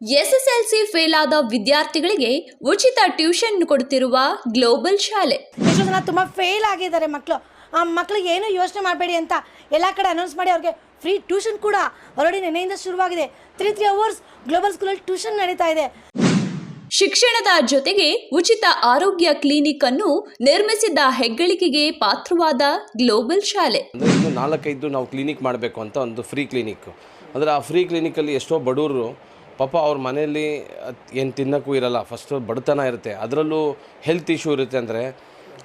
SSLC fail ಆದ ವಿದ್ಯಾರ್ಥಿಗಳಿಗೆ ಉಚಿತ ಟ್ಯೂಷನ್ ಕೊಡುತ್ತಿರುವ ಗ್ಲೋಬಲ್ ಶಾಲೆ. ಎಷ್ಟೋ ಜನ ತುಂಬ ಫೇಲ್ ಆಗಿದ್ದಾರೆ ಮಕ್ಕಳು ಆ ಮಕ್ಳಿಗೆ ಏನು ಯೋಚನೆ ಮಾಡಬೇಡಿ ಅಂತ ಎಲ್ಲ ಕಡೆ ಅನೌನ್ಸ್ ಮಾಡಿ ಅವ್ರಿಗೆ ಫ್ರೀ ಟ್ಯೂಷನ್ ಕೂಡ ಆಲ್ರೆಡಿ ನೆನೆಯಿಂದ ಶುರುವಾಗಿದೆ. ತ್ರೀ ತ್ರೀ ಅವರ್ಸ್ ಗ್ಲೋಬಲ್ ಸ್ಕೂಲಲ್ಲಿ ಟ್ಯೂಷನ್ ನಡೀತಾ ಇದೆ. ಶಿಕ್ಷಣದ ಜೊತೆಗೆ ಉಚಿತ ಆರೋಗ್ಯ ಕ್ಲಿನಿಕ್ ಅನ್ನು ನಿರ್ಮಿಸಿದ ಹೆಗ್ಗಳಿಕೆಗೆ ಪಾತ್ರವಾದ ಗ್ಲೋಬಲ್ ಶಾಲೆ. ಅಂದರೆ ಇನ್ನು ನಾಲ್ಕೈದು ನಾವು ಕ್ಲಿನಿಕ್ ಮಾಡಬೇಕು ಅಂತ ಒಂದು ಫ್ರೀ ಕ್ಲಿನಿಕ್ ಅಂದರೆ ಆ ಫ್ರೀ ಕ್ಲಿನಿಕಲ್ಲಿ ಎಷ್ಟೋ ಬಡವರು ಪಾಪ ಅವ್ರ ಮನೆಯಲ್ಲಿ ಏನು ತಿನ್ನೋಕ್ಕೂ ಇರಲ್ಲ. ಫಸ್ಟು ಬಡತನ ಇರುತ್ತೆ. ಅದರಲ್ಲೂ ಹೆಲ್ತ್ ಇಶ್ಯೂ ಇರುತ್ತೆ ಅಂದರೆ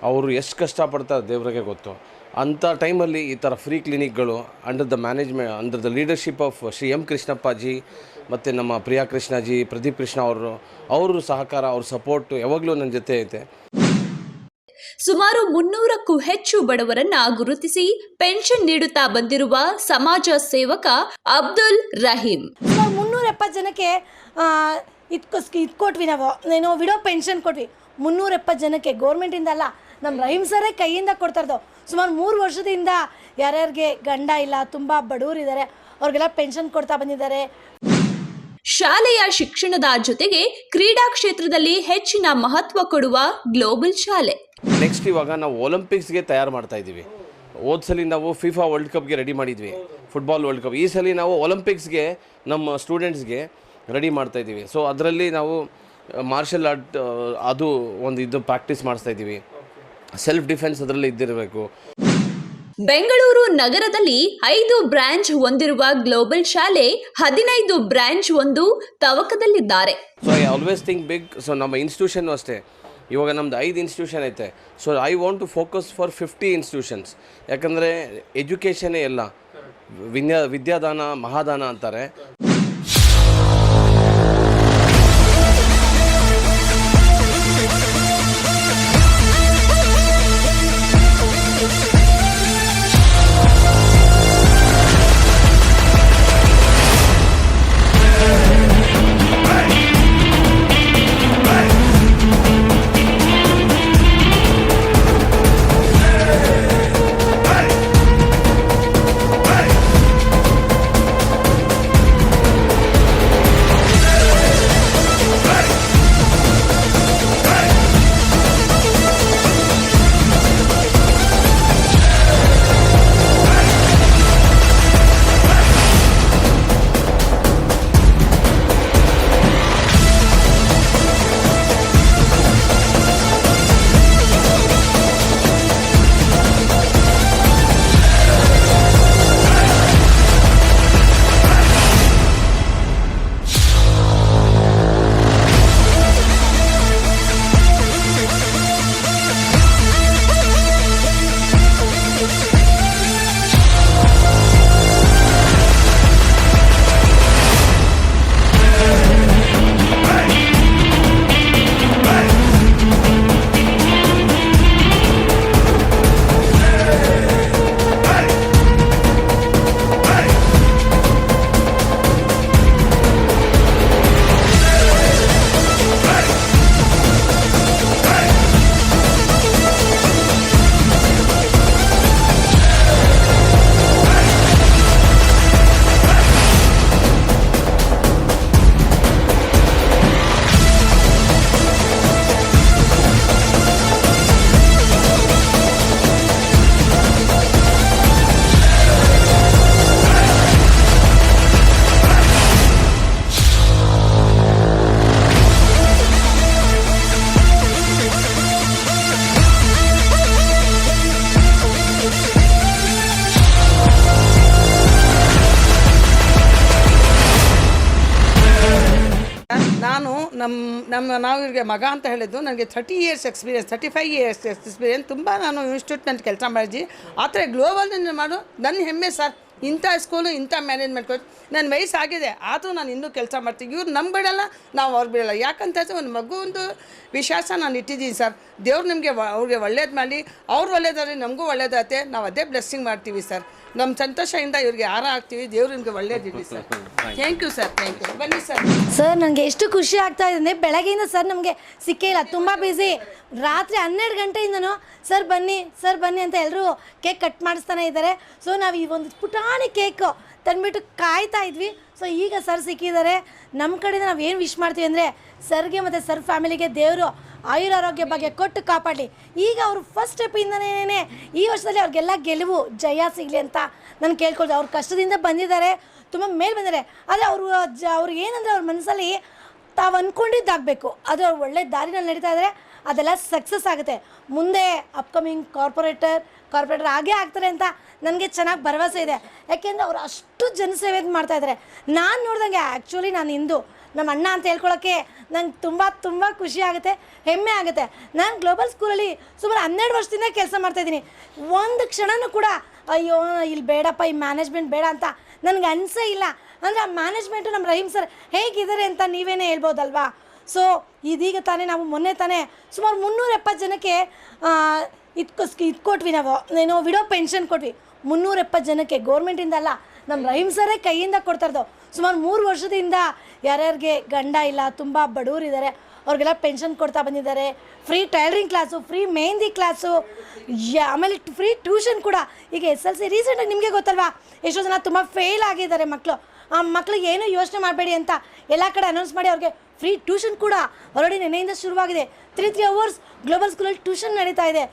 ಅವರು ಎಷ್ಟು ಕಷ್ಟಪಡ್ತಾರೆ ದೇವ್ರಿಗೆ ಗೊತ್ತು. ಅಂಥ ಟೈಮಲ್ಲಿ ಈ ಥರ free ಕ್ಲಿನಿಕ್ಗಳು under the management under the leadership of Shri M Krishnappaji ಮತ್ತು ನಮ್ಮ ಪ್ರಿಯಾ ಕೃಷ್ಣಾಜಿ ಪ್ರದೀಪ್ ಕೃಷ್ಣ ಅವರು ಅವ್ರ ಸಹಕಾರ ಅವ್ರ ಸಪೋರ್ಟು ಯಾವಾಗಲೂ ನನ್ನ ಜೊತೆ ಐತೆ. ಸುಮಾರು ಮುನ್ನೂರಕ್ಕೂ ಹೆಚ್ಚು ಬಡವರನ್ನ ಗುರುತಿಸಿ ಪೆನ್ಷನ್ ನೀಡುತ್ತಾ ಬಂದಿರುವ ಸಮಾಜ ಸೇವಕ ಅಬ್ದುಲ್ ರಹೀಂ. ಎಪ್ಪತ್ತು ಜನಕ್ಕೆ ಇದ್ಕೋಸ್ ಇದು ಕೊಟ್ವಿ ನಾವು. ಏನು ವಿಡೋ ಪೆನ್ಷನ್ ಕೊಟ್ವಿ. ಮುನ್ನೂರ ಎಪ್ಪತ್ತು ಜನಕ್ಕೆ ಗೌರ್ಮೆಂಟಿಂದ ಅಲ್ಲ ನಮ್ಮ ರಹೀಮ್ ಸರೇ ಕೈಯಿಂದ ಕೊಡ್ತಾ ಇರೋದು. ಸುಮಾರು ಮೂರು ವರ್ಷದಿಂದ ಯಾರ್ಯಾರಿಗೆ ಗಂಡ ಇಲ್ಲ ತುಂಬ ಬಡವರಿದ್ದಾರೆ ಅವ್ರಿಗೆಲ್ಲ ಪೆನ್ಷನ್ ಕೊಡ್ತಾ ಬಂದಿದ್ದಾರೆ. ಶಾಲೆಯ ಶಿಕ್ಷಣದ ಜೊತೆಗೆ ಕ್ರೀಡಾ ಕ್ಷೇತ್ರದಲ್ಲಿ ಹೆಚ್ಚಿನ ಮಹತ್ವ ಕೊಡುವ ಗ್ಲೋಬಲ್ ಶಾಲೆ. ನೆಕ್ಸ್ಟ್ ಇವಾಗ ನಾವು ಒಲಿಂಪಿಕ್ಸ್ಗೆ ತಯಾರು ಮಾಡ್ತಾ ಇದ್ದೀವಿ. ಹೋದ ಸಲ ನಾವು ಫಿಫಾ ವರ್ಲ್ಡ್ ಕಪ್ಗೆ ರೆಡಿ ಮಾಡಿದ್ವಿ. ಫುಟ್ಬಾಲ್ ವರ್ಲ್ಡ್ ಕಪ್ ಈ ಸಲ ನಾವು ಒಲಿಂಪಿಕ್ಸ್ಗೆ ನಮ್ಮ ಸ್ಟೂಡೆಂಟ್ಸ್ಗೆ ರೆಡಿ ಮಾಡ್ತಾ ಇದ್ದೀವಿ. ಸೊ ಅದರಲ್ಲಿ ನಾವು ಮಾರ್ಷಲ್ ಆರ್ಟ್ ಅದು ಒಂದು ಇದು ಪ್ರಾಕ್ಟೀಸ್ ಮಾಡಿಸ್ತಾ ಇದ್ದೀವಿ. ಸೆಲ್ಫ್ ಡಿಫೆನ್ಸ್ ಅದರಲ್ಲಿ ಇದ್ದಿರಬೇಕು. ಬೆಂಗಳೂರು ನಗರದಲ್ಲಿ ಐದು ಬ್ರಾಂಚ್ ಹೊಂದಿರುವ ಗ್ಲೋಬಲ್ ಶಾಲೆ ಹದಿನೈದು ಬ್ರಾಂಚ್ ಒಂದು ತವಕದಲ್ಲಿದ್ದಾರೆ. So I always think big so ನಮ್ಮ ಇನ್ಸ್ಟಿಟ್ಯೂಷನ್ ಅಷ್ಟೇ. ಇವಾಗ ನಮ್ದು ಐದು ಇನ್ಸ್ಟಿಟ್ಯೂಷನ್ ಐತೆ. So I want to focus for fifty institutions ಯಾಕಂದರೆ ಎಜುಕೇಷನೇ ಎಲ್ಲ ವಿದ್ಯಾ ವಿದ್ಯಾದಾನ ಮಹಾದಾನ ಅಂತಾರೆ. ನಾವು ಇವ್ರಿಗೆ ಮಗ ಅಂತ ಹೇಳಿದ್ದು, ನನಗೆ thirty years experience thirty five years experience ತುಂಬ ನಾನು ಇನ್ಸ್ಟಿಟ್ಯೂಟ್ನಲ್ಲಿ ಕೆಲಸ ಮಾಡಿದ್ವಿ ಆ ಥರ ಗ್ಲೋಬಲ್ ಮಾಡು. ನನ್ನ ಹೆಮ್ಮೆ ಸರ್. ಇಂಥ ಸ್ಕೂಲು ಇಂಥ ಮ್ಯಾನೇಜ್ಮೆಂಟ್ ಕೋಚ್ ನನ್ನ ವಯಸ್ಸಾಗಿದೆ ಆದರೂ ನಾನು ಇನ್ನೂ ಕೆಲಸ ಮಾಡ್ತೀನಿ. ಇವ್ರು ನಮ್ಮ ಬಿಡೋಲ್ಲ, ನಾವು ಅವ್ರು ಬಿಡಲ್ಲ. ಯಾಕಂತ ಹೇಳಿದ್ರೆ ಒಂದು ಮಗು ಒಂದು ವಿಶ್ವಾಸ ನಾನು ಇಟ್ಟಿದ್ದೀನಿ ಸರ್. ದೇವ್ರು ನಿಮಗೆ ಅವ್ರಿಗೆ ಒಳ್ಳೇದು ಮಾಡಿ ಅವ್ರು ಒಳ್ಳೇದಾದ್ರೆ ನಮಗೂ ಒಳ್ಳೇದಾಗುತ್ತೆ. ನಾವು ಅದೇ ಬ್ಲೆಸ್ಸಿಂಗ್ ಮಾಡ್ತೀವಿ ಸರ್. ನಮ್ಮ ಸಂತೋಷದಿಂದ ಇವ್ರಿಗೆ ಹಾರ ಹಾಕ್ತೀವಿ ದೇವ್ರು ನಿಮಗೆ ಒಳ್ಳೇದಿರಲಿ sir. Thank you sir thank you ಬನ್ನಿ ಸರ್ ಸರ್ ನನಗೆ ಎಷ್ಟು ಖುಷಿ ಆಗ್ತಾ ಇದೆ. ಅಂದರೆ ಬೆಳಗ್ಗೆಯಿಂದ ಸರ್ ನಮಗೆ ಸಿಕ್ಕೇ ಇಲ್ಲ. ತುಂಬ ಬ್ಯುಸಿ ರಾತ್ರಿ ಹನ್ನೆರಡು ಗಂಟೆಯಿಂದನೂ ಸರ್ ಬನ್ನಿ ಸರ್ ಬನ್ನಿ ಅಂತ ಎಲ್ಲರೂ ಕೇಕ್ ಕಟ್ ಮಾಡಿಸ್ತಾನೆ ಇದ್ದಾರೆ. ಸೊ ನಾವು ಈ ಒಂದು ಪುಟಾಣಿ ಕೇಕ್ ತಂದುಬಿಟ್ಟು ಕಾಯ್ತಾ ಇದ್ವಿ. ಸೊ ಈಗ ಸರ್ ಸಿಕ್ಕಿದ್ದಾರೆ. ನಮ್ಮ ಕಡೆಯಿಂದ ನಾವು ಏನು ವಿಶ್ ಮಾಡ್ತೀವಿ ಅಂದರೆ ಸರ್ಗೆ ಮತ್ತು ಸರ್ ಫ್ಯಾಮಿಲಿಗೆ ದೇವರು ಆಯುರಾರೋಗ್ಯ ಬಗ್ಗೆ ಕೊಟ್ಟು ಕಾಪಾಡಲಿ. ಈಗ ಅವರು ಫಸ್ಟ್ ಸ್ಟೆಪ್ಪಿಂದನೇ ಈ ವರ್ಷದಲ್ಲಿ ಅವ್ರಿಗೆಲ್ಲ ಗೆಲುವು, ಜಯ ಸಿಗಲಿ ಅಂತ ನಾನು ಕೇಳ್ಕೊಳ್ತೀನಿ ಅವ್ರ ಕಷ್ಟದಿಂದ ಬಂದಿದ್ದಾರೆ, ತುಂಬ ಮೇಲೆ ಬಂದಿದ್ದಾರೆ. ಆದರೆ ಅವರು, ಜ ಅವ್ರಿಗೆ ಏನಂದರೆ ಅವ್ರ ಮನಸ್ಸಲ್ಲಿ ತಾವು ಅಂದ್ಕೊಂಡಿದ್ದಾಗಬೇಕು ಅದು ಅವ್ರು ಒಳ್ಳೆ ದಾರಿನಲ್ಲಿ ನಡೀತಾ ಇದ್ದಾರೆ ಅದೆಲ್ಲ ಸಕ್ಸಸ್ ಆಗುತ್ತೆ. ಮುಂದೆ ಅಪ್ಕಮಿಂಗ್ ಕಾರ್ಪೊರೇಟರ್ ಕಾರ್ಪೊರೇಟರ್ ಆಗೇ ಆಗ್ತಾರೆ ಅಂತ ನನಗೆ ಚೆನ್ನಾಗಿ ಭರವಸೆ ಇದೆ. ಯಾಕೆಂದರೆ ಅವರು ಅಷ್ಟು ಜನಸೇವೆ ಮಾಡ್ತಾ ಇದ್ದಾರೆ. ನಾನು ನೋಡಿದಂಗೆ ಆ್ಯಕ್ಚುಲಿ ನಾನು ಹಿಂದೂ. ನಮ್ಮ ಅಣ್ಣ ಅಂತ ಹೇಳ್ಕೊಳ್ಳೋಕ್ಕೆ ನಂಗೆ ತುಂಬ ತುಂಬ ಖುಷಿ ಆಗುತ್ತೆ, ಹೆಮ್ಮೆ ಆಗುತ್ತೆ. ನಾನು ಗ್ಲೋಬಲ್ ಸ್ಕೂಲಲ್ಲಿ ಸುಮಾರು ಹನ್ನೆರಡು ವರ್ಷದಿಂದ ಕೆಲಸ ಮಾಡ್ತಾಯಿದ್ದೀನಿ ಒಂದು ಕ್ಷಣನೂ ಕೂಡ, ಅಯ್ಯೋ, ಇಲ್ಲಿ ಬೇಡಪ್ಪ, ಈ ಮ್ಯಾನೇಜ್ಮೆಂಟ್ ಬೇಡ ಅಂತ ನನಗೆ ಅನಿಸೇ ಇಲ್ಲ. ಅಂದರೆ ಆ ಮ್ಯಾನೇಜ್ಮೆಂಟು ನಮ್ಮ ರಹೀಮ್ ಸರ್ ಹೇಗಿದ್ದಾರೆ ಅಂತ ನೀವೇನೇ ಹೇಳ್ಬೋದಲ್ವಾ? ಸೊ ಇದೀಗ ತಾನೇ ನಾವು ಮೊನ್ನೆ ತಾನೇ ಸುಮಾರು ಮುನ್ನೂರ ಎಪ್ಪತ್ತು ಜನಕ್ಕೆ ಇದ್ಕೋಸ್ ಇದು ಕೊಟ್ವಿ ನಾವು. ಏನೋ ವಿಡೋ ಪೆನ್ಷನ್ ಕೊಟ್ವಿ. ಮುನ್ನೂರ ಎಪ್ಪತ್ತು ಜನಕ್ಕೆ ಗೌರ್ಮೆಂಟಿಂದ ಅಲ್ಲ ನಮ್ಮ ರಹೀಮ್ ಸರೇ ಕೈಯಿಂದ ಕೊಡ್ತಾ ಸುಮಾರು ಮೂರು ವರ್ಷದಿಂದ ಯಾರ್ಯಾರಿಗೆ ಗಂಡ ಇಲ್ಲ, ತುಂಬ ಬಡವರಿದ್ದಾರೆ, ಅವ್ರಿಗೆಲ್ಲ ಪೆನ್ಷನ್ ಕೊಡ್ತಾ ಬಂದಿದ್ದಾರೆ free tailoring class free mehndi class ಆಮೇಲೆ ಫ್ರೀ ಟ್ಯೂಷನ್ ಕೂಡ. ಈಗ ಎಸ್ ಎಲ್ ಸಿ ರೀಸೆಂಟಾಗಿ ನಿಮಗೆ ಗೊತ್ತಲ್ವಾ? ಎಷ್ಟೋ ಜನ ತುಂಬ ಫೇಲ್ ಆಗಿದ್ದಾರೆ ಮಕ್ಕಳು ಆ ಮಕ್ಕಳು ಏನೂ ಯೋಚನೆ ಮಾಡಬೇಡಿ ಅಂತ ಎಲ್ಲ ಕಡೆ ಅನೌನ್ಸ್ ಮಾಡಿ ಅವ್ರಿಗೆ ಫ್ರೀ ಟ್ಯೂಷನ್ ಕೂಡ ಆಲ್ರೆಡಿ ನೆನೆಯಿಂದ ಶುರುವಾಗಿದೆ. ತ್ರೀ ತ್ರೀ ಅವರ್ಸ್ ಗ್ಲೋಬಲ್ ಸ್ಕೂಲಲ್ಲಿ ಟ್ಯೂಷನ್ ನಡೀತಾ ಇದೆ.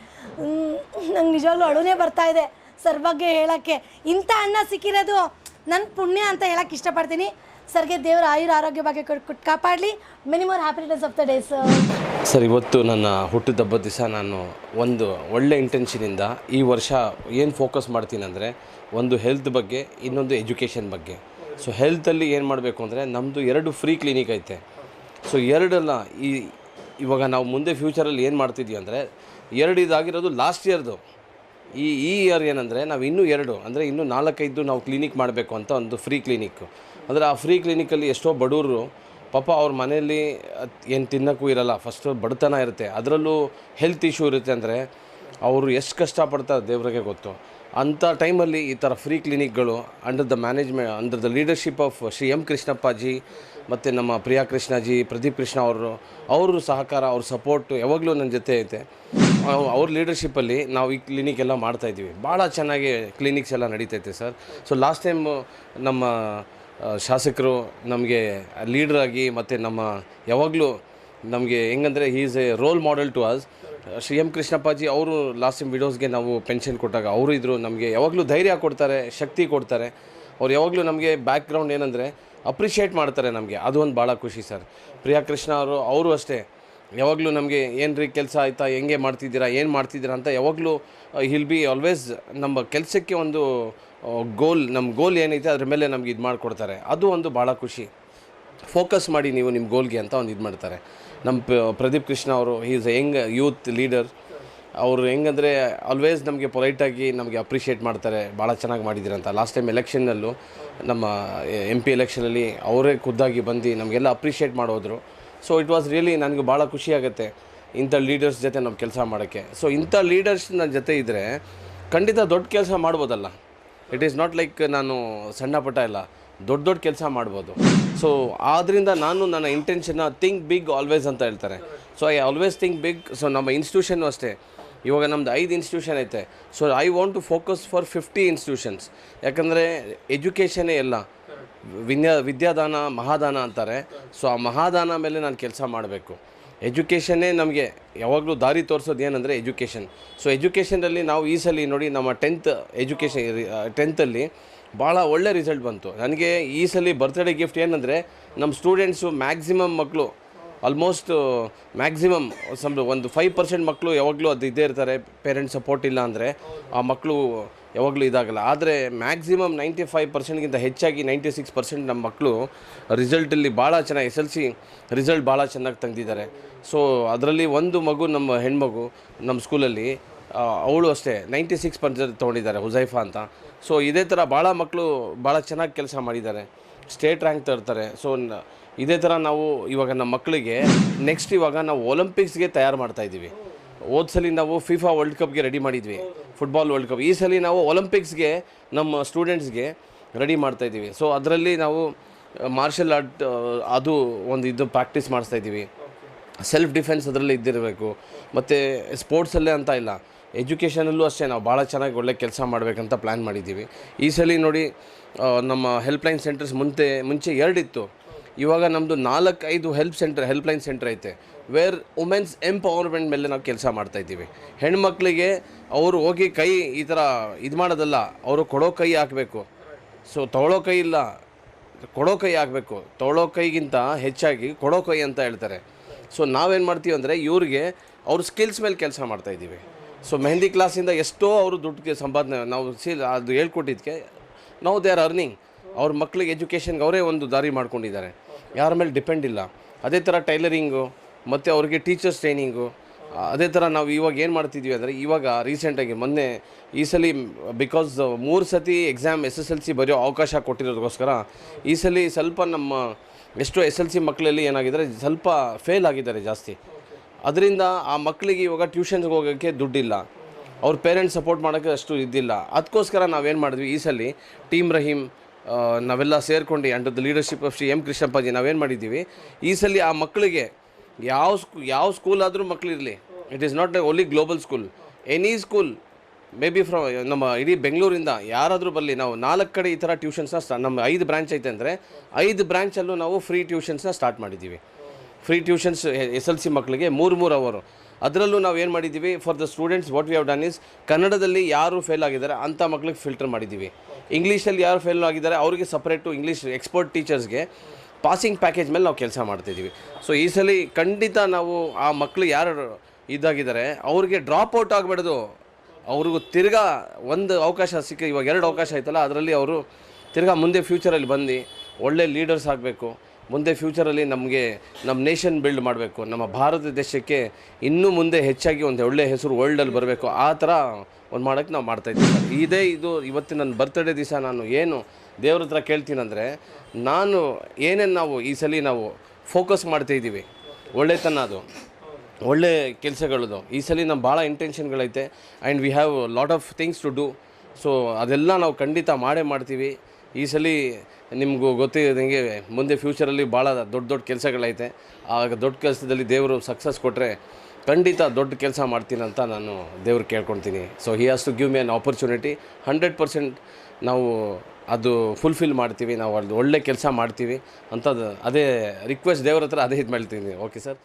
ನಂಗೆ ನಿಜವಾಗ್ಲೂ ಅಳುನೇ ಬರ್ತಾ ಇದೆ ಸರ್ ಹೇಳೋಕ್ಕೆ. ಇಂಥ ಅಣ್ಣ ಸಿಕ್ಕಿರೋದು ನನ್ನ ಪುಣ್ಯ ಅಂತ ಹೇಳಕ್ಕೆ ಇಷ್ಟಪಡ್ತೀನಿ. ಸರ್ಗೆ ದೇವರ ಆಯುರ ಆರೋಗ್ಯ ಬಗ್ಗೆ ಕಾಪಾಡಲಿ. Minimum happiness of the day sir sir, ಇವತ್ತು ನನ್ನ ಹುಟ್ಟಿದಬ್ಬದ ದಿವಸ ನಾನು ಒಂದು ಒಳ್ಳೆ ಇಂಟೆನ್ಷನಿಂದ ಈ ವರ್ಷ ಏನು ಫೋಕಸ್ ಮಾಡ್ತೀನಿ ಅಂದರೆ ಒಂದು ಹೆಲ್ತ್ ಬಗ್ಗೆ, ಇನ್ನೊಂದು ಎಜುಕೇಷನ್ ಬಗ್ಗೆ. ಸೊ ಹೆಲ್ತಲ್ಲಿ ಏನು ಮಾಡಬೇಕು ಅಂದರೆ ನಮ್ಮದು ಎರಡು ಫ್ರೀ ಕ್ಲಿನಿಕ್ ಐತೆ. ಸೊ ಎರಡಲ್ಲ ಈ ಇವಾಗ ನಾವು ಮುಂದೆ ಫ್ಯೂಚರಲ್ಲಿ ಏನು ಮಾಡ್ತಿದ್ವಿ ಅಂದರೆ ಎರಡು ಇದಾಗಿರೋದು ಲಾಸ್ಟ್ ಇಯರ್ದು ಈ ಈ ಇಯರ್ ಏನಂದರೆ ನಾವು ಇನ್ನೂ ಎರಡು, ಅಂದರೆ ಇನ್ನೂ ನಾಲ್ಕೈದು ನಾವು ಕ್ಲಿನಿಕ್ ಮಾಡಬೇಕು ಅಂತ ಒಂದು ಫ್ರೀ ಕ್ಲಿನಿಕ್ ಅಂದರೆ ಆ ಫ್ರೀ ಕ್ಲಿನಿಕಲ್ಲಿ ಎಷ್ಟೋ ಬಡವರು ಪಾಪ ಅವ್ರ ಮನೆಯಲ್ಲಿ ಏನು ತಿನ್ನೋಕ್ಕೂ ಇರಲ್ಲ ಫಸ್ಟು ಬಡತನ ಇರುತ್ತೆ. ಅದರಲ್ಲೂ ಹೆಲ್ತ್ ಇಶ್ಯೂ ಇರುತ್ತೆ ಅಂದರೆ ಅವರು ಎಷ್ಟು ಕಷ್ಟಪಡ್ತಾರೆ ದೇವರಿಗೆ ಗೊತ್ತು. ಅಂಥ ಟೈಮಲ್ಲಿ ಈ ಥರ free ಕ್ಲಿನಿಕ್ಗಳು under the management under the leadership of Shri M Krishnappaji ಮತ್ತು ನಮ್ಮ ಪ್ರಿಯಾ ಕೃಷ್ಣಾಜಿ, ಪ್ರದೀಪ್ ಕೃಷ್ಣ ಅವರು ಅವರು ಸಹಕಾರ, ಅವ್ರ ಸಪೋರ್ಟು ಯಾವಾಗಲೂ ನನ್ನ ಜೊತೆ ಐತೆ. ಅವ್ರ ಲೀಡರ್ಶಿಪ್ಪಲ್ಲಿ ನಾವು ಈ ಕ್ಲಿನಿಕ್ ಎಲ್ಲ ಮಾಡ್ತಾಯಿದ್ದೀವಿ ಭಾಳ ಚೆನ್ನಾಗಿ ಕ್ಲಿನಿಕ್ಸ್ ಎಲ್ಲ ನಡೀತೈತೆ ಸರ್. ಸೊ ಲಾಸ್ಟ್ ಟೈಮ್ ನಮ್ಮ ಶಾಸಕರು ನಮಗೆ ಲೀಡ್ರಾಗಿ ಮತ್ತು ನಮ್ಮ ಯಾವಾಗಲೂ ನಮಗೆ ಹೆಂಗಂದರೆ is a role model to us Shri M Krishnappaji ಅವರು ಲಾಸ್ಟ್ ಟೈಮ್ ವಿಡೋಸ್ಗೆ ನಾವು ಪೆನ್ಷನ್ ಕೊಟ್ಟಾಗ ಅವರು ಇದ್ದರು ನಮಗೆ ಯಾವಾಗಲೂ ಧೈರ್ಯ ಕೊಡ್ತಾರೆ, ಶಕ್ತಿ ಕೊಡ್ತಾರೆ. ಅವ್ರು ಯಾವಾಗಲೂ ನಮಗೆ ಬ್ಯಾಕ್ಗ್ರೌಂಡ್ ಏನಂದರೆ ಅಪ್ರಿಷಿಯೇಟ್ ಮಾಡ್ತಾರೆ ನಮಗೆ. ಅದು ಒಂದು ಭಾಳ ಖುಷಿ ಸರ್. ಪ್ರಿಯಾ ಕೃಷ್ಣ ಅವರು ಅವರು ಅಷ್ಟೇ. ಯಾವಾಗಲೂ ನಮಗೆ ಏನು ರೀ ಕೆಲಸ ಆಯಿತಾ, ಹೆಂಗೆ ಮಾಡ್ತಿದ್ದೀರಾ, ಏನು ಮಾಡ್ತಿದ್ದೀರಾ ಅಂತ ಯಾವಾಗಲೂ ಹಿಲ್ ಬಿ ಆಲ್ವೇಸ್ ನಮ್ಮ ಕೆಲಸಕ್ಕೆ ಒಂದು ಗೋಲ್ ನಮ್ಮ ಗೋಲ್ ಏನೈತೆ ಅದ್ರ ಮೇಲೆ ನಮ್ಗೆ ಇದು ಮಾಡಿಕೊಡ್ತಾರೆ. ಅದು ಒಂದು ಭಾಳ ಖುಷಿ. ಫೋಕಸ್ ಮಾಡಿ ನೀವು ನಿಮ್ಮ ಗೋಲ್ಗೆ ಅಂತ ಒಂದು ಇದು ಮಾಡ್ತಾರೆ. ನಮ್ಮ ಪ್ರದೀಪ್ ಕೃಷ್ಣ ಅವರು ಈಸ್ ಯಂಗ್ ಯೂತ್ ಲೀಡರ್ ಅವರು ಹೆಂಗಂದರೆ ಆಲ್ವೇಸ್ ನಮಗೆ ಪೊಲೈಟಾಗಿ ನಮಗೆ ಅಪ್ರಿಷಿಯೇಟ್ ಮಾಡ್ತಾರೆ. ಭಾಳ ಚೆನ್ನಾಗಿ ಮಾಡಿದ್ದೀರ ಅಂತ. ಲಾಸ್ಟ್ ಟೈಮ್ ಎಲೆಕ್ಷನ್ನಲ್ಲೂ ನಮ್ಮ ಎಂ ಪಿ ಎಲೆಕ್ಷನಲ್ಲಿ ಅವರೇ ಖುದ್ದಾಗಿ ಬಂದು ನಮಗೆಲ್ಲ ಅಪ್ರಿಷಿಯೇಟ್ ಮಾಡೋದ್ರು. ಸೊ ಇಟ್ ವಾಸ್ ರಿಯಲಿ ನನಗೆ ಭಾಳ ಖುಷಿಯಾಗುತ್ತೆ ಇಂಥ ಲೀಡರ್ಸ್ ಜೊತೆ ನಾವು ಕೆಲಸ ಮಾಡೋಕ್ಕೆ. ಸೊ ಇಂಥ ಲೀಡರ್ಸ್ ನನ್ನ ಜೊತೆ ಇದ್ದರೆ ಖಂಡಿತ ದೊಡ್ಡ ಕೆಲಸ ಮಾಡ್ಬೋದಲ್ಲ. ಇಟ್ ಈಸ್ ನಾಟ್ ಲೈಕ್ ನಾನು ಸಣ್ಣ ಪುಟ್ಟ ಇಲ್ಲ. ದೊಡ್ಡ ದೊಡ್ಡ ಕೆಲಸ ಮಾಡ್ಬೋದು. ಸೊ ಆದ್ದರಿಂದ ನಾನು ನನ್ನ ಇಂಟೆನ್ಷನ್ನ ಥಿಂಕ್ ಬಿಗ್ ಆಲ್ವೇಸ್ ಅಂತ ಹೇಳ್ತಾರೆ. So I always think big so ನಮ್ಮ ಇನ್ಸ್ಟಿಟ್ಯೂಷನ್ನು ಅಷ್ಟೇ. ಇವಾಗ ನಮ್ಮದು ಐದು ಇನ್ಸ್ಟಿಟ್ಯೂಷನ್ ಐತೆ. So I want to focus for fifty institutions ಯಾಕಂದರೆ ಎಜುಕೇಷನೇ ಎಲ್ಲ ವಿನ್ಯಾ ವಿದ್ಯಾದಾನ, ಮಹಾದಾನ ಅಂತಾರೆ. ಸೊ ಆ ಮಹಾದಾನ ಮೇಲೆ ನಾನು ಕೆಲಸ ಮಾಡಬೇಕು. ಎಜುಕೇಷನ್ನೇ ನಮಗೆ ಯಾವಾಗಲೂ ದಾರಿ ತೋರಿಸೋದು ಏನಂದರೆ ಎಜುಕೇಷನ್ ಸೊ ಎಜುಕೇಷನಲ್ಲಿ ನಾವು ಈ ಸಲ ನೋಡಿ ನಮ್ಮ ಟೆಂತ್ ಎಜುಕೇಷನ್ ಟೆಂತಲ್ಲಿ ಭಾಳ ಒಳ್ಳೆ ರಿಸಲ್ಟ್ ಬಂತು. ನನಗೆ ಈ ಸಲ ಬರ್ತ್ಡೇ ಗಿಫ್ಟ್ ಏನಂದರೆ ನಮ್ಮ ಸ್ಟೂಡೆಂಟ್ಸು ಮ್ಯಾಕ್ಸಿಮಮ್ ಮಕ್ಕಳು ಆಲ್ಮೋಸ್ಟ್ ಮ್ಯಾಕ್ಸಿಮಮ್ ಸಮ್ ಒಂದು ಫೈವ್ ಪರ್ಸೆಂಟ್ ಮಕ್ಕಳು ಯಾವಾಗಲೂ ಅದು ಇದ್ದೇ ಇರ್ತಾರೆ ಪೇರೆಂಟ್ಸ್ ಸಪೋರ್ಟ್ ಇಲ್ಲ ಅಂದರೆ ಆ ಮಕ್ಕಳು ಯಾವಾಗಲೂ ಇದಾಗಲ್ಲ. ಆದರೆ ಮ್ಯಾಕ್ಸಿಮಮ್ ನೈಂಟಿ ಫೈವ್ ಪರ್ಸೆಂಟ್ಗಿಂತ ಹೆಚ್ಚಾಗಿ ನೈಂಟಿ ಸಿಕ್ಸ್ ಪರ್ಸೆಂಟ್ ನಮ್ಮ ಮಕ್ಕಳು ರಿಸಲ್ಟಲ್ಲಿ ಭಾಳ ಚೆನ್ನಾಗಿ, ಎಸ್ ಎಲ್ ಸಿ ರಿಸಲ್ಟ್ ಭಾಳ ಚೆನ್ನಾಗಿ ತಂದಿದ್ದಾರೆ. ಸೊ ಅದರಲ್ಲಿ ಒಂದು ಮಗು ನಮ್ಮ ಹೆಣ್ಮಗು ನಮ್ಮ ಸ್ಕೂಲಲ್ಲಿ ಅವಳು ಅಷ್ಟೇ ನೈಂಟಿ ಸಿಕ್ಸ್ ಪರ್ಸೆಂಟ್ ತೊಗೊಂಡಿದ್ದಾರೆ, ಹುಜೈಫಾ ಅಂತ. ಸೊ ಇದೇ ಥರ ಭಾಳ ಮಕ್ಕಳು ಭಾಳ ಚೆನ್ನಾಗಿ ಕೆಲಸ ಮಾಡಿದ್ದಾರೆ. ಸ್ಟೇಟ್ ರ್ಯಾಂಕ್ ತರ್ತಾರೆ. ಸೊ ಇದೇ ಥರ ನಾವು ಇವಾಗ ನಮ್ಮ ಮಕ್ಕಳಿಗೆ ನೆಕ್ಸ್ಟ್ ಇವಾಗ ನಾವು ಒಲಿಂಪಿಕ್ಸ್ಗೆ ತಯಾರು ಮಾಡ್ತಾ ಇದ್ದೀವಿ. ಹೋದ ಸಲ ನಾವು ಫಿಫಾ ವರ್ಲ್ಡ್ ಕಪ್ಗೆ ರೆಡಿ ಮಾಡಿದ್ವಿ. ಫುಟ್ಬಾಲ್ ವರ್ಲ್ಡ್ ಕಪ್ ಈ ಸಲ ನಾವು ಒಲಿಂಪಿಕ್ಸ್ಗೆ ನಮ್ಮ ಸ್ಟೂಡೆಂಟ್ಸ್ಗೆ ರೆಡಿ ಮಾಡ್ತಾ ಇದ್ದೀವಿ. ಸೊ ಅದರಲ್ಲಿ ನಾವು ಮಾರ್ಷಲ್ ಆರ್ಟ್ ಅದು ಒಂದು ಇದು ಪ್ರಾಕ್ಟೀಸ್ ಮಾಡಿಸ್ತಾ ಇದ್ದೀವಿ. ಸೆಲ್ಫ್ ಡಿಫೆನ್ಸ್ ಅದರಲ್ಲಿ ಇದ್ದಿರಬೇಕು. ಮತ್ತು ಸ್ಪೋರ್ಟ್ಸಲ್ಲೇ ಅಂತ ಇಲ್ಲ. ಎಜುಕೇಷನಲ್ಲೂ ಅಷ್ಟೇ ನಾವು ಭಾಳ ಚೆನ್ನಾಗಿ ಒಳ್ಳೆ ಕೆಲಸ ಮಾಡಬೇಕಂತ ಪ್ಲ್ಯಾನ್ ಮಾಡಿದ್ದೀವಿ. ಈ ಸಲ ನೋಡಿ ನಮ್ಮ ಹೆಲ್ಪ್ಲೈನ್ ಸೆಂಟರ್ಸ್ ಮುಂತೆ ಮುಂಚೆ ಎರಡಿತ್ತು. ಇವಾಗ ನಮ್ಮದು ನಾಲ್ಕು ಐದು ಹೆಲ್ಪ್ ಸೆಂಟರ್ ಹೆಲ್ಪ್ಲೈನ್ ಸೆಂಟರ್ ಐತೆ. ವೇರ್ ವುಮೆನ್ಸ್ ಎಂಪವರ್ಮೆಂಟ್ ಮೇಲೆ ನಾವು ಕೆಲಸ ಮಾಡ್ತಾಯಿದ್ದೀವಿ ಹೆಣ್ಮಕ್ಳಿಗೆ ಅವರು ಹೋಗಿ ಕೈ ಈ ಥರ ಇದು ಮಾಡೋದಲ್ಲ, ಅವರು ಕೊಡೋ ಕೈ ಹಾಕಬೇಕು. ಸೊ ತೊಗೊಳ್ಳೋ ಕೈ ಇಲ್ಲ, ಕೊಡೋ ಕೈ ಆಗಬೇಕು ತೊಗೊಳ್ಳೋ ಕೈಗಿಂತ ಹೆಚ್ಚಾಗಿ ಕೊಡೋ ಕೈ ಅಂತ ಹೇಳ್ತಾರೆ. ಸೊ ನಾವೇನು ಮಾಡ್ತೀವಿ ಅಂದರೆ ಇವ್ರಿಗೆ ಅವ್ರ ಸ್ಕಿಲ್ಸ್ ಮೇಲೆ ಕೆಲಸ ಮಾಡ್ತಾಯಿದ್ದೀವಿ ಸೊ ಮೆಹಂದಿ ಕ್ಲಾಸಿಂದ ಎಷ್ಟೋ ಅವರು ದುಡ್ಡಿಗೆ ಸಂಪಾದನೆ, ನಾವು ಸೀಲ್ ಅದು ಹೇಳ್ಕೊಟ್ಟಿದ್ದಕ್ಕೆ ನಾವು ದೇ ಆರ್ ಅರ್ನಿಂಗ್ ಅವ್ರ ಮಕ್ಳಿಗೆ ಎಜುಕೇಷನ್ಗೆ ಅವರೇ ಒಂದು ದಾರಿ ಮಾಡ್ಕೊಂಡಿದ್ದಾರೆ. ಯಾರ ಮೇಲೆ ಡಿಪೆಂಡ್ ಇಲ್ಲ. ಅದೇ ಥರ ಟೈಲರಿಂಗು ಮತ್ತು ಅವ್ರಿಗೆ ಟೀಚರ್ಸ್ ಟ್ರೈನಿಂಗು ಅದೇ ಥರ ನಾವು ಇವಾಗ ಏನು ಮಾಡ್ತಿದ್ವಿ ಅಂದರೆ, ಇವಾಗ ರೀಸೆಂಟಾಗಿ ಮೊನ್ನೆ ಈ ಸಲ ಬಿಕಾಸ್ ಮೂರು ಸತಿ exam S S L C ಬರೆಯೋ ಅವಕಾಶ ಕೊಟ್ಟಿರೋದಕ್ಕೋಸ್ಕರ ಈ ಸಲ ಸ್ವಲ್ಪ ನಮ್ಮ ಎಷ್ಟೋ ಎಸ್ ಎಲ್ ಸಿ ಮಕ್ಕಳಲ್ಲಿ ಏನಾಗಿದ್ದಾರೆ, ಸ್ವಲ್ಪ ಫೇಲ್ ಆಗಿದ್ದಾರೆ ಜಾಸ್ತಿ. ಅದರಿಂದ ಆ ಮಕ್ಕಳಿಗೆ ಇವಾಗ ಟ್ಯೂಷನ್ಸ್ಗೆ ಹೋಗೋಕ್ಕೆ ದುಡ್ಡಿಲ್ಲ. ಅವ್ರ ಪೇರೆಂಟ್ಸ್ ಸಪೋರ್ಟ್ ಮಾಡೋಕ್ಕೆ ಅಷ್ಟು ಇದ್ದಿಲ್ಲ ಅದಕ್ಕೋಸ್ಕರ ನಾವೇನು ಮಾಡಿದ್ವಿ, ಈ ಸಲ ಟೀಮ್ ರಹೀಮ್ ನಾವೆಲ್ಲ ಸೇರ್ಕೊಂಡು under the leadership of Shri M Krishnappaji ನಾವೇನು ಮಾಡಿದ್ದೀವಿ, ಈ ಸಲ ಆ ಮಕ್ಕಳಿಗೆ ಯಾವ ಸ್ಕೂ ಯಾವ ಸ್ಕೂಲ್ ಆದರೂ ಮಕ್ಕಳಿರಲಿ it is not only global school any school may be from ನಮ್ಮ ಇಡೀ ಬೆಂಗಳೂರಿಂದ ಯಾರಾದರೂ ಬರಲಿ, ನಾವು ನಾಲ್ಕು ಕಡೆ ಈ ಥರ ಟ್ಯೂಷನ್ಸ್ನ ಸ್ಟಾ ನಮ್ಮ ಐದು ಬ್ರಾಂಚ್ ಐತೆ ಅಂದರೆ, ಐದು ಬ್ರಾಂಚಲ್ಲೂ ನಾವು ಫ್ರೀ ಟ್ಯೂಷನ್ಸ್ನ ಸ್ಟಾರ್ಟ್ ಮಾಡಿದ್ದೀವಿ. Free tuitions S L C ಮಕ್ಕಳಿಗೆ ಮೂರು ಮೂರು ಅವರು. ಅದರಲ್ಲೂ ನಾವು ಏನು ಮಾಡಿದ್ದೀವಿ for the students what we have done is ಕನ್ನಡದಲ್ಲಿ ಯಾರು ಫೇಲ್ ಆಗಿದ್ದಾರೆ ಅಂಥ ಮಕ್ಳಿಗೆ ಫಿಲ್ಟರ್ ಮಾಡಿದ್ದೀವಿ. ಇಂಗ್ಲೀಷಲ್ಲಿ ಯಾರು ಫೇಲ್ ಆಗಿದ್ದಾರೆ, ಅವರಿಗೆ ಸಪ್ರೇಟು ಇಂಗ್ಲೀಷ್ ಎಕ್ಸ್ಪರ್ಟ್ ಟೀಚರ್ಸ್ಗೆ ಪಾಸಿಂಗ್ ಪ್ಯಾಕೇಜ್ ಮೇಲೆ ನಾವು ಕೆಲಸ ಮಾಡ್ತಿದ್ದೀವಿ. ಸೊ ಈ ಸಲ ಖಂಡಿತ ನಾವು ಆ ಮಕ್ಕಳು ಯಾರು ಇದಾಗಿದ್ದಾರೆ, ಅವ್ರಿಗೆ ಡ್ರಾಪ್ ಔಟ್ ಆಗಬಾರ್ದು. ಅವ್ರಿಗೂ ತಿರ್ಗಾ ಒಂದು ಅವಕಾಶ ಸಿಕ್ಕ, ಇವಾಗ ಎರಡು ಅವಕಾಶ ಆಯ್ತಲ್ಲ, ಅದರಲ್ಲಿ ಅವರು ತಿರ್ಗಾ ಮುಂದೆ ಫ್ಯೂಚರಲ್ಲಿ ಬಂದು ಒಳ್ಳೆ ಲೀಡರ್ಸ್ ಆಗಬೇಕು. ಮುಂದೆ ಫ್ಯೂಚರಲ್ಲಿ ನಮಗೆ ನಮ್ಮ ನೇಷನ್ ಬಿಲ್ಡ್ ಮಾಡಬೇಕು. ನಮ್ಮ ಭಾರತ ದೇಶಕ್ಕೆ ಇನ್ನೂ ಮುಂದೆ ಹೆಚ್ಚಾಗಿ ಒಂದು ಒಳ್ಳೆ ಹೆಸರು ವರ್ಲ್ಡಲ್ಲಿ ಬರಬೇಕು. ಆ ಥರ ಒಂದು ಮಾಡೋಕ್ಕೆ ನಾವು ಮಾಡ್ತಾಯಿದ್ದೀವಿ ಇದೇ ಇದು ಇವತ್ತಿನ ನನ್ನ ಬರ್ತ್ಡೇ ದಿವಸ ನಾನು ಏನು ದೇವ್ರ ಹತ್ರ ಕೇಳ್ತೀನಂದರೆ, ನಾನು ಏನೇನು ನಾವು ಈ ಸಲ ನಾವು ಫೋಕಸ್ ಮಾಡ್ತಾಯಿದ್ದೀವಿ ಒಳ್ಳೆತನ ಅದು. ಒಳ್ಳೆ ಕೆಲಸಗಳದು. ಈ ಸಲ ನಮ್ಮ ಭಾಳ ಇಂಟೆನ್ಷನ್ಗಳೈತೆ and we have lot of things to do so ಅದೆಲ್ಲ ನಾವು ಖಂಡಿತ ಮಾಡೇ ಮಾಡ್ತೀವಿ. ಈ ಸಲ ನಿಮಗೂ ಗೊತ್ತಿದ್ದಂಗೆ ಮುಂದೆ ಫ್ಯೂಚರಲ್ಲಿ ಭಾಳ ದೊಡ್ಡ ದೊಡ್ಡ ಕೆಲಸಗಳೈತೆ. ಆಗ ದೊಡ್ಡ ಕೆಲಸದಲ್ಲಿ ದೇವರು ಸಕ್ಸಸ್ ಕೊಟ್ಟರೆ ಖಂಡಿತ ದೊಡ್ಡ ಕೆಲಸ ಮಾಡ್ತೀನಂತ ನಾನು ದೇವ್ರು ಕೇಳ್ಕೊಳ್ತೀನಿ. So he has to give me an opportunity hundred percent ನಾವು ಅದು ಫುಲ್ಫಿಲ್ ಮಾಡ್ತೀವಿ. ನಾವು ಅದು ಒಳ್ಳೆ ಕೆಲಸ ಮಾಡ್ತೀವಿ. ಅಂತ ಅದೇ ರಿಕ್ವೆಸ್ಟ್ ದೇವ್ರ ಹತ್ರ ಅದೇ ಇದು ಮಾಡ್ತೀನಿ ಓಕೆ ಸರ್